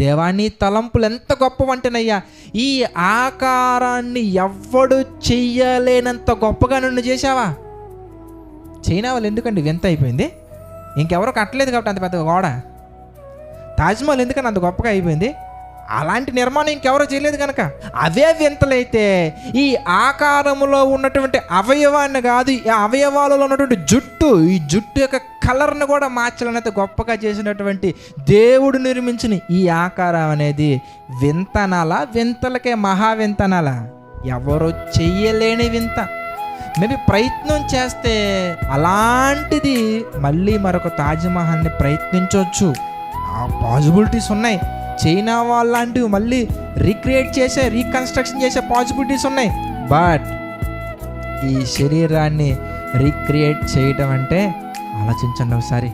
దేవాన్ని తలంపులు ఎంత గొప్పవంటేనయ్యా ఈ ఆకారాన్ని ఎవ్వడు చెయ్యలేనంత గొప్పగా నన్ను చేశావా? చైనా వాళ్ళు ఎందుకండి వింత అయిపోయింది? ఇంకెవరో కట్టలేదు కాబట్టి అంత పెద్ద గోడ. తాజ్మహల్ ఎందుకని అంత గొప్పగా అయిపోయింది? అలాంటి నిర్మాణం ఇంకెవరూ చేయలేదు కనుక అవే వింతలైతే ఈ ఆకారములో ఉన్నటువంటి అవయవాన్ని కాదు ఈ అవయవాలలో ఉన్నటువంటి జుట్టు ఈ జుట్టు యొక్క కలర్ను కూడా మార్చాలనేది గొప్పగా చేసినటువంటి దేవుడు నిర్మించిన ఈ ఆకారం అనేది వింతనాల? వింతలకే మహా వింతనాల ఎవరు చెయ్యలేని వింత. మేబీ ప్రయత్నం చేస్తే అలాంటిది మళ్ళీ మరొక తాజ్మహల్ని ప్రయత్నించవచ్చు. ఆ పాసిబిలిటీస్ ఉన్నాయి. చైనా వాళ్ళంటూ మళ్ళీ రీక్రియేట్ చేసే రీకన్స్ట్రక్షన్ చేసే పాసిబిలిటీస్ ఉన్నాయి. బట్ ఈ శరీరాన్ని రీక్రియేట్ చేయటం అంటే ఆలోచించండి ఒకసారి.